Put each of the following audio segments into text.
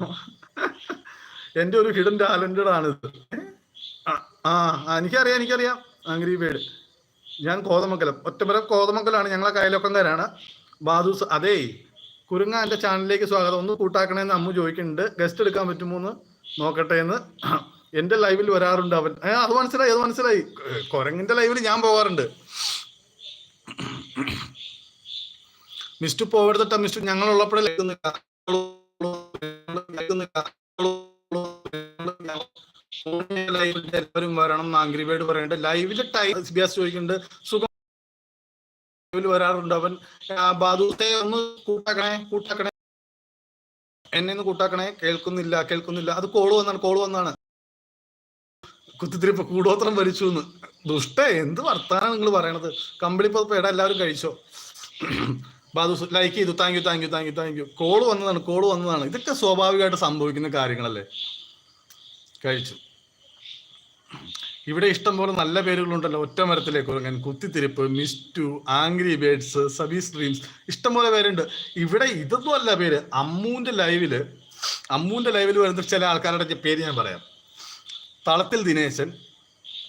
എന്റെ ഒരു hidden talented ആണിത് ആ, ആ എനിക്കറിയാം എനിക്കറിയാം. ആംഗ്രി ബേഡ് ഞാൻ കോതമംഗലം ഒറ്റമരം കോതമംഗലാണ് ഞങ്ങളെ കയലൊക്കംകാരാണ്. ബാദൂസ് അതേ കുരുങ്ങ എന്റെ ചാനലിലേക്ക് സ്വാഗതം. ഒന്ന് കൂട്ടാക്കണേന്ന് അമ്മു ചോദിക്കുന്നുണ്ട്. ഗസ്റ്റ് എടുക്കാൻ പറ്റുമോ എന്ന് നോക്കട്ടെ എന്ന് എന്റെ ലൈവിൽ വരാറുണ്ട് അവൻ. അത് മനസ്സിലായി അത് മനസ്സിലായി. കുരങ്ങിന്റെ ലൈവിൽ ഞാൻ പോകാറുണ്ട്. മിസ്റ്റു പോവരുതട്ട മിസ്റ്റു ഞങ്ങളുള്ളപ്പോഴേ ലൈവിൽ എല്ലാവരും വരണം എന്ന് ആംഗ്രി ബേർഡ് പറയുന്നുണ്ട് ലൈവിൽ ടൈം എസ് ബി എസ് ചോദിക്കുന്നുണ്ട് സുഖം വരാറുണ്ട് അവൻ? ബാദൂത്തെ ഒന്ന് കൂട്ടാക്കണേ കൂട്ടാക്കണേ. എന്നെ ഒന്ന് കൂട്ടാക്കണേ. കേൾക്കുന്നില്ല കേൾക്കുന്നില്ല. അത് കോൾ വന്നാണ് കോൾ വന്നാണ്. കുത്തിത്തിരിപ്പ് കൂടോത്രം ഭരിച്ചു എന്ന് ദുഷ്ട എന്ത് വർത്താനാണ് നിങ്ങൾ പറയണത്? കമ്പിളി പതിപ്പ് എല്ലാവരും കഴിച്ചോ? ലൈക്ക് ചെയ്തു. Thank you thank you thank you thank you call വന്നതാണ് കോൾ വന്നതാണ്. ഇതൊക്കെ സ്വാഭാവികമായിട്ട് സംഭവിക്കുന്ന കാര്യങ്ങളല്ലേ? കഴിച്ചു. ഇവിടെ ഇഷ്ടം പോലെ നല്ല പേരുകളുണ്ടല്ലോ ഒറ്റ മരത്തിലേക്ക് ഉറങ്ങാൻ കുത്തിത്തിരിപ്പ് മിസ്റ്റു ആംഗ്രി ബേഡ്സ് സബീസ് ഡ്രീംസ് ഇഷ്ടം പോലെ പേരുണ്ട്. ഇവിടെ ഇതൊന്നും അല്ല പേര്. അമ്മൂന്റെ ലൈവിൽ അമ്മൂന്റെ ലൈവിൽ വരുന്ന ചില ആൾക്കാരുടെ പേര് ഞാൻ പറയാം. തളത്തിൽ ദിനേശൻ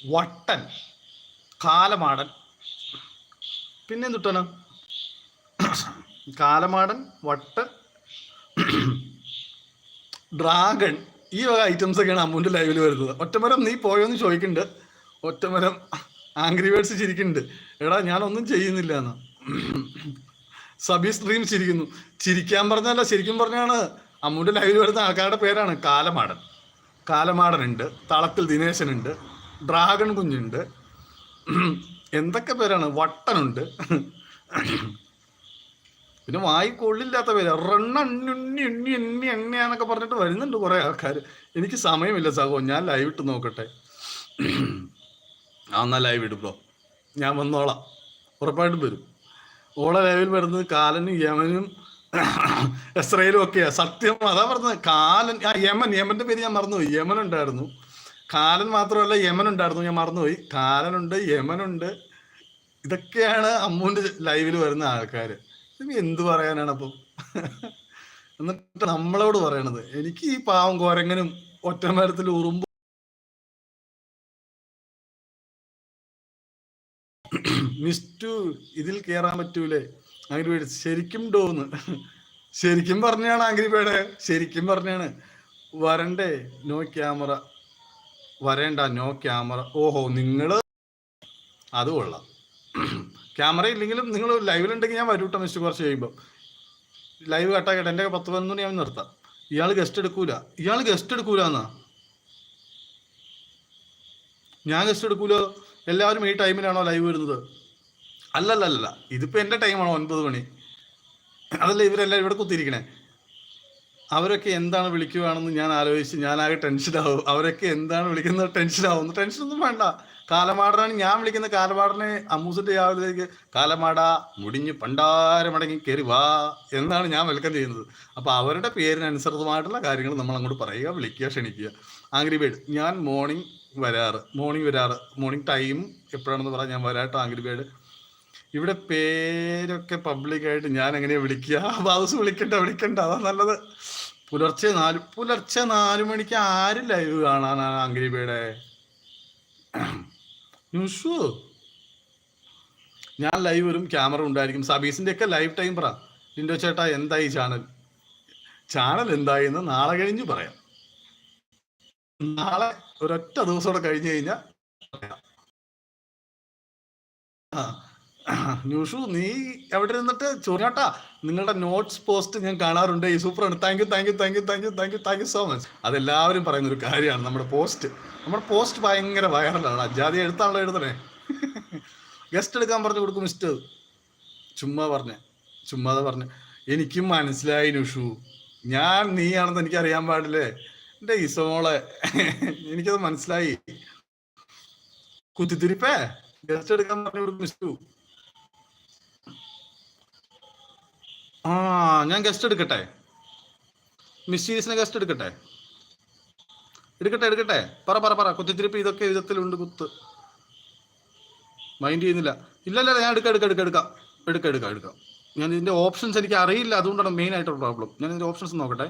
വട്ടൻ കാലമാടൻ. പിന്നെ കാലമാടൻ വട്ടൻ ഡ്രാഗൺ ഈ വക ഐറ്റംസ് ഒക്കെയാണ് അമ്മുന്റെ ലൈവിൽ വരുന്നത്. ഒറ്റമരം നീ പോയോന്ന് ചോദിക്കുന്നുണ്ട് ഒറ്റമരം ആംഗ്രി വേർഡ്സ് ചിരിക്കുന്നുണ്ട്. എടാ ഞാനൊന്നും ചെയ്യുന്നില്ല എന്ന്. സബി ഡ്രീം ചിരിക്കുന്നു. ചിരിക്കാൻ പറഞ്ഞല്ല ശരിക്കും പറഞ്ഞാണ് അമ്മുന്റെ ലൈവിൽ വരുന്ന ആൾക്കാരുടെ പേരാണ് കാലമാടൻ കാലമാടൻ. കാലമാടനുണ്ട് തളത്തിൽ ദിനേശനുണ്ട് ഡ്രാഗൺ കുഞ്ഞുണ്ട് എന്തൊക്കെ പേരാണ്? വട്ടനുണ്ട് പിന്നെ വായി കൊള്ളില്ലാത്ത പേര്. റണ്ണുണ്ണി എണ്ണി എണ്ണി എണ്ണയാന്നൊക്കെ പറഞ്ഞിട്ട് വരുന്നുണ്ട് കുറെ ആൾക്കാർ എനിക്ക് സമയമില്ല സഹോ ഞാൻ ലൈവ് ഇട്ട് നോക്കട്ടെ. ആ എന്നാ ലൈവ് ഇടും ബ്രോ ഞാൻ വന്നോളാം. ഉറപ്പായിട്ടും വരും. ഓളെ ലൈവിൽ വരുന്നത് കാലനും യമനും ഇസ്രയേലും ഒക്കെയാ. സത്യം അതാ പറഞ്ഞത്. കാലൻ ആ യമൻ യമന്റെ പേര് ഞാൻ മറന്നുപോയി. യമൻ ഉണ്ടായിരുന്നു. കാലൻ മാത്രമല്ല യമൻ ഉണ്ടായിരുന്നു ഞാൻ മറന്നുപോയി. കാലനുണ്ട് യമനുണ്ട്. ഇതൊക്കെയാണ് അമ്മുവിന്റെ ലൈവിൽ വരുന്ന ആൾക്കാര്. എന്ത് പറയാനാണ് അപ്പം? എന്നിട്ട് നമ്മളോട് പറയണത് എനിക്ക് ഈ പാവം കോരങ്ങനും ഒറ്റമരത്തിൽ ഉറുമ്പ് മിസ്റ്റു ഇതിൽ കേറാൻ പറ്റൂലേ? അങ്ങനെ പേട് ശരിക്കും ഡോന്ന് ശരിക്കും പറഞ്ഞാണ് ആംഗ്രി ബേഡ് ശരിക്കും പറഞ്ഞാണ്. വരണ്ടേ നോ ക്യാമറ. വരേണ്ട നോ ക്യാമറ. ഓഹോ നിങ്ങൾ? അത് കൊള്ളാം. ക്യാമറ ഇല്ലെങ്കിലും നിങ്ങൾ ലൈവിലുണ്ടെങ്കിൽ ഞാൻ വരൂട്ടോ മിസ്റ്റർ കുറച്ച് കഴിയുമ്പോൾ ലൈവ് കട്ടാക്കട്ടെ എന്റെ പത്ത് പതിനൊന്ന് ഞാൻ നിർത്താം. ഇയാൾ ഗസ്റ്റ് എടുക്കൂല. ഇയാൾ ഗസ്റ്റ് എടുക്കൂല എന്നാ? ഞാൻ ഗസ്റ്റ് എടുക്കൂലോ? എല്ലാവരും ഈ ടൈമിലാണോ ലൈവ് വരുന്നത്? അല്ലല്ലല്ല ഇതിപ്പോ എന്റെ ടൈമാണോ ഒൻപത് മണി. അതല്ല ഇവരെല്ലാം ഇവിടെ കുത്തിയിരിക്കണേ? അവരൊക്കെ എന്താണ് വിളിക്കുവാണെന്ന് ഞാൻ ആലോചിച്ച് ഞാനാകെ ടെൻഷനാവും അവരൊക്കെ എന്താണ് വിളിക്കുന്നത് ടെൻഷനാവും ടെൻഷനൊന്നും വേണ്ട. കാലമാടനാണ് ഞാൻ വിളിക്കുന്ന കാലമാടനെ അമ്മൂസിന്റെ രാവിലേക്ക് കാലമാട മുടിഞ്ഞ് പണ്ടാരമടങ്ങി കയറി വാ എന്നാണ് ഞാൻ വെൽക്കം ചെയ്യുന്നത്. അപ്പൊ അവരുടെ പേരിനനുസൃതമായിട്ടുള്ള കാര്യങ്ങൾ നമ്മൾ അങ്ങോട്ട് പറയുക വിളിക്കുക ക്ഷണിക്കുക. ആംഗ്രി ബേഡ് ഞാൻ മോർണിംഗ് വരാറ്. മോർണിംഗ് വരാറ്. മോർണിംഗ് ടൈം എപ്പോഴാണെന്ന് പറയാൻ ഞാൻ വരാട്ടോ ആംഗ്രി ബേഡ്. ഇവിടെ പേരൊക്കെ പബ്ലിക്കായിട്ട് ഞാൻ എങ്ങനെയാണ് വിളിക്കുക? ബാബുസ് വിളിക്കണ്ട വിളിക്കണ്ട. അതാ നല്ലത്. പുലർച്ചെ നാല് പുലർച്ചെ നാലു മണിക്ക് ആരും ലൈവ് കാണാനാണ് ആംഗ്രി ബേഡ് ഞാൻ ലൈവ് വരും ക്യാമറ ഉണ്ടായിരിക്കും. സബീസിന്റെ ഒക്കെ ലൈവ് ടൈം പറ. ലിൻഡോ ചേട്ടാ എന്തായി ചാനൽ ചാനൽ എന്തായി എന്ന് നാളെ കഴിഞ്ഞ് പറയാം. നാളെ ഒരൊറ്റ ദിവസം കൂടെ കഴിഞ്ഞ് കഴിഞ്ഞാൽ. ആ. ന്യൂഷു നീ എവിടെ ഇരുന്നിട്ട്? ചൊറിയാട്ടാ. നിങ്ങളുടെ നോട്ട്സ് പോസ്റ്റ് ഞാൻ കാണാറുണ്ട്. ഈ സൂപ്പറാണ്. Thank you thank you thank you thank you thank you thank you so much അതെല്ലാവരും പറയുന്ന ഒരു കാര്യമാണ് നമ്മുടെ പോസ്റ്റ് നമ്മുടെ പോസ്റ്റ് ഭയങ്കര വൈറലാണ് അജാതി എഴുത്താണല്ലോ എഴുതണേ. ഗസ്റ്റ് എടുക്കാൻ പറഞ്ഞു കൊടുക്കും മിസ്റ്റർ ചുമ്മാ പറഞ്ഞേ. ചുമ്മാതെ പറഞ്ഞു. എനിക്കും മനസ്സിലായി നുഷു ഞാൻ നീയാണെന്ന് എനിക്ക് അറിയാൻ പാടില്ലേ? എന്റെ ഇസമോളെ എനിക്കത് മനസ്സിലായി. കുത്തിത്തിരിപ്പേ. ഗസ്റ്റ് എടുക്കാൻ പറഞ്ഞു കൊടുക്കും മിസ്റ്റു ആ ഞാൻ ഗസ്റ്റ് എടുക്കട്ടെ? മിസ്റ്റീരിയസിനെ ഗസ്റ്റ് എടുക്കട്ടെ? എടുക്കട്ടെ എടുക്കട്ടെ? പറ പറ പറ. കുത്തിത്തിരിപ്പ് ഇതൊക്കെ വിധത്തിലുണ്ട് കുത്ത്. മൈൻഡ് ചെയ്യുന്നില്ല. ഇല്ല ഇല്ല ഞാൻ എടുക്കാം എടുക്കാം എടുക്കാം എടുക്കാം. എടുക്കാം എടുക്കാം എടുക്കാം. ഞാൻ ഇതിന്റെ ഓപ്ഷൻസ് എനിക്ക് അറിയില്ല. അതുകൊണ്ടാണ് മെയിൻ ആയിട്ടുള്ള പ്രോബ്ലം ഞാൻ ഇതിന്റെ ഓപ്ഷൻസ് നോക്കട്ടെ.